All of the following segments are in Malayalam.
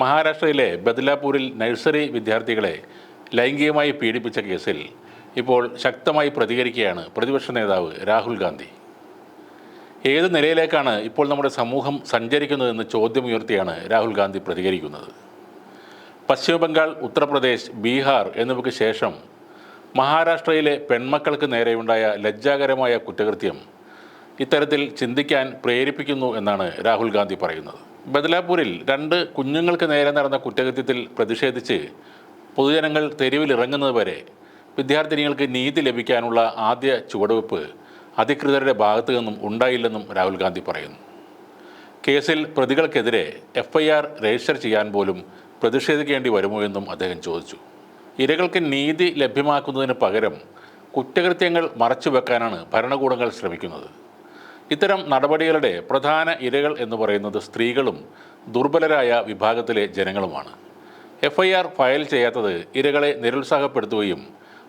മഹാരാഷ്ട്രയിലെ ബദലാപൂരിൽ നഴ്സറി വിദ്യാർത്ഥികളെ ലൈംഗികമായി പീഡിപ്പിച്ച കേസിൽ ഇപ്പോൾ ശക്തമായി പ്രതികരിക്കുകയാണ് പ്രതിപക്ഷ നേതാവ് രാഹുൽ ഗാന്ധി. ഏത് നിലയിലേക്കാണ് ഇപ്പോൾ നമ്മുടെ സമൂഹം സഞ്ചരിക്കുന്നതെന്ന് ചോദ്യമുയർത്തിയാണ് രാഹുൽ ഗാന്ധി പ്രതികരിക്കുന്നത്. പശ്ചിമബംഗാൾ ഉത്തർപ്രദേശ് ബീഹാർ എന്നിവയ്ക്ക് ശേഷം മഹാരാഷ്ട്രയിലെ പെൺമക്കൾക്ക് നേരെയുണ്ടായ ലജ്ജാകരമായ കുറ്റകൃത്യം ഇത്തരത്തിൽ ചിന്തിക്കാൻ പ്രേരിപ്പിക്കുന്നു എന്നാണ് രാഹുൽ ഗാന്ധി പറയുന്നത്. ബദലാപൂരിൽ രണ്ട് കുഞ്ഞുങ്ങൾക്ക് നേരെ നടന്ന കുറ്റകൃത്യത്തിൽ പ്രതിഷേധിച്ച് പൊതുജനങ്ങൾ തെരുവിലിറങ്ങുന്നത് വരെ വിദ്യാർത്ഥിനികൾക്ക് നീതി ലഭിക്കാനുള്ള ആദ്യ ചുവടുവെപ്പ് അധികൃതരുടെ ഭാഗത്തു നിന്നും ഉണ്ടായില്ലെന്നും രാഹുൽ ഗാന്ധി പറയുന്നു. കേസിൽ പ്രതികൾക്കെതിരെ എഫ്ഐആർ രജിസ്റ്റർ ചെയ്യാൻ പോലും പ്രതിഷേധിക്കേണ്ടി വരുമോ എന്നും അദ്ദേഹം ചോദിച്ചു. ഇരകൾക്ക് നീതി ലഭ്യമാക്കുന്നതിന് പകരം കുറ്റകൃത്യങ്ങൾ മറച്ചുവെക്കാനാണ് ഭരണകൂടങ്ങൾ ശ്രമിക്കുന്നത്. ഇത്തരം നടപടികളുടെ പ്രധാന ഇരകൾ എന്ന് പറയുന്നത് സ്ത്രീകളും ദുർബലരായ വിഭാഗത്തിലെ ജനങ്ങളുമാണ്. എഫ് ഐ ആർ ഫയൽ ചെയ്യാത്തത് ഇരകളെ നിരുത്സാഹപ്പെടുത്തുകയും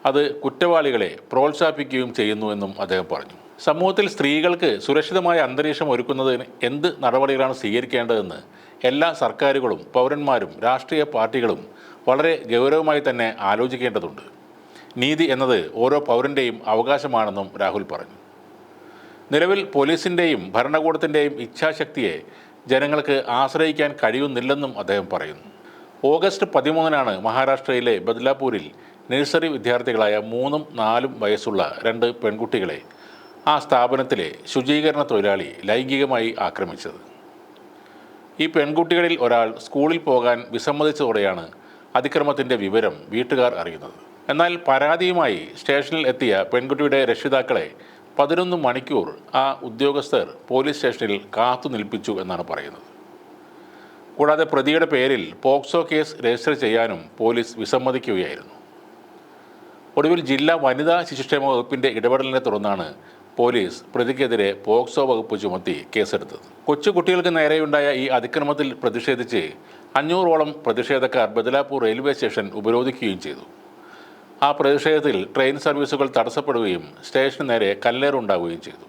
അത് കുറ്റവാളികളെ പ്രോത്സാഹിപ്പിക്കുകയും ചെയ്യുന്നുവെന്നും അദ്ദേഹം പറഞ്ഞു. സമൂഹത്തിൽ സ്ത്രീകൾക്ക് സുരക്ഷിതമായ അന്തരീക്ഷം ഒരുക്കുന്നതിന് എന്ത് നടപടികളാണ് സ്വീകരിക്കേണ്ടതെന്ന് എല്ലാ സർക്കാരുകളും പൗരന്മാരും രാഷ്ട്രീയ പാർട്ടികളും വളരെ ഗൗരവമായി തന്നെ ആലോചിക്കേണ്ടതുണ്ട്. നീതി എന്നത് ഓരോ പൗരന്റെയും അവകാശമാണെന്നും രാഹുൽ പറഞ്ഞു. നിലവിൽ പോലീസിന്റെയും ഭരണകൂടത്തിന്റെയും ഇച്ഛാശക്തിയെ ജനങ്ങൾക്ക് ആശ്രയിക്കാൻ കഴിയുന്നില്ലെന്നും അദ്ദേഹം പറയുന്നു. ഓഗസ്റ്റ് പതിമൂന്നിനാണ് മഹാരാഷ്ട്രയിലെ ബദ്ലാപൂരിൽ നഴ്സറി വിദ്യാർത്ഥികളായ മൂന്നും നാലും വയസ്സുള്ള രണ്ട് പെൺകുട്ടികളെ ആ സ്ഥാപനത്തിലെ ശുചീകരണ തൊഴിലാളി ലൈംഗികമായി ആക്രമിച്ചത്. ഈ പെൺകുട്ടികളിൽ ഒരാൾ സ്കൂളിൽ പോകാൻ വിസമ്മതിച്ചതോടെയാണ് അതിക്രമത്തിന്റെ വിവരം വീട്ടുകാർ അറിയുന്നത്. എന്നാൽ പരാതിയുമായി സ്റ്റേഷനിൽ എത്തിയ പെൺകുട്ടിയുടെ രക്ഷിതാക്കളെ പതിനൊന്ന് മണിക്കൂർ ആ ഉദ്യോഗസ്ഥർ പോലീസ് സ്റ്റേഷനിൽ കാത്തു നിൽപ്പിച്ചു എന്നാണ് പറയുന്നത്. കൂടാതെ പ്രതിയുടെ പേരിൽ പോക്സോ കേസ് രജിസ്റ്റർ ചെയ്യാനും പോലീസ് വിസമ്മതിക്കുകയായിരുന്നു. ഒടുവിൽ ജില്ലാ വനിതാ ശിശുക്ഷേമ വകുപ്പിന്റെ ഇടപെടലിനെ തുടർന്നാണ് പോലീസ് പ്രതിക്കെതിരെ പോക്സോ വകുപ്പ് ചുമത്തി കേസെടുത്തത്. കൊച്ചു കുട്ടികൾക്ക് നേരെയുണ്ടായ ഈ അതിക്രമത്തിൽ പ്രതിഷേധിച്ച് അഞ്ഞൂറോളം പ്രതിഷേധക്കാർ ബദലാപൂർ റെയിൽവേ സ്റ്റേഷൻ ഉപരോധിക്കുകയും ചെയ്തു. ആ പ്രതിഷേധത്തിൽ ട്രെയിൻ സർവീസുകൾ തടസ്സപ്പെടുകയും സ്റ്റേഷന് നേരെ കല്ലേറുണ്ടാവുകയും ചെയ്തു.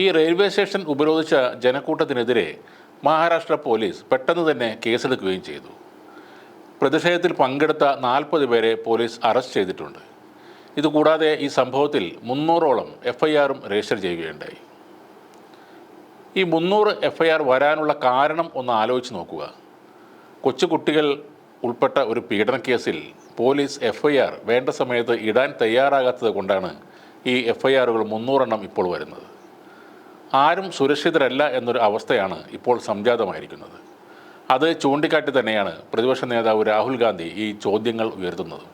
ഈ റെയിൽവേ സ്റ്റേഷൻ ഉപരോധിച്ച ജനക്കൂട്ടത്തിനെതിരെ മഹാരാഷ്ട്ര പോലീസ് പെട്ടെന്ന് തന്നെ കേസെടുക്കുകയും ചെയ്തു. പ്രതിഷേധത്തിൽ പങ്കെടുത്ത നാൽപ്പത് പേരെ പോലീസ് അറസ്റ്റ് ചെയ്തിട്ടുണ്ട്. ഇതുകൂടാതെ ഈ സംഭവത്തിൽ മുന്നൂറോളം എഫ് ഐ ആറും രജിസ്റ്റർ ചെയ്യുകയുണ്ടായി. ഈ മുന്നൂറ് എഫ് ഐ ആർ വരാനുള്ള കാരണം ഒന്ന് ആലോചിച്ച് നോക്കുക. കൊച്ചു കുട്ടികൾ ഉൾപ്പെട്ട ഒരു പീഡന കേസിൽ പോലീസ് എഫ്ഐആർ വേണ്ട സമയത്ത് ഇടാൻ തയ്യാറാകാത്തത് കൊണ്ടാണ് ഈ എഫ്ഐആറുകൾ മുന്നൂറെണ്ണം ഇപ്പോൾ വരുന്നത്. ആരും സുരക്ഷിതരല്ല എന്നൊരു അവസ്ഥയാണ് ഇപ്പോൾ സംജാതമായിരിക്കുന്നത്. അത് ചൂണ്ടിക്കാട്ടി തന്നെയാണ് പ്രതിപക്ഷ നേതാവ് രാഹുൽ ഗാന്ധി ഈ ചോദ്യങ്ങൾ ഉയർത്തുന്നത്.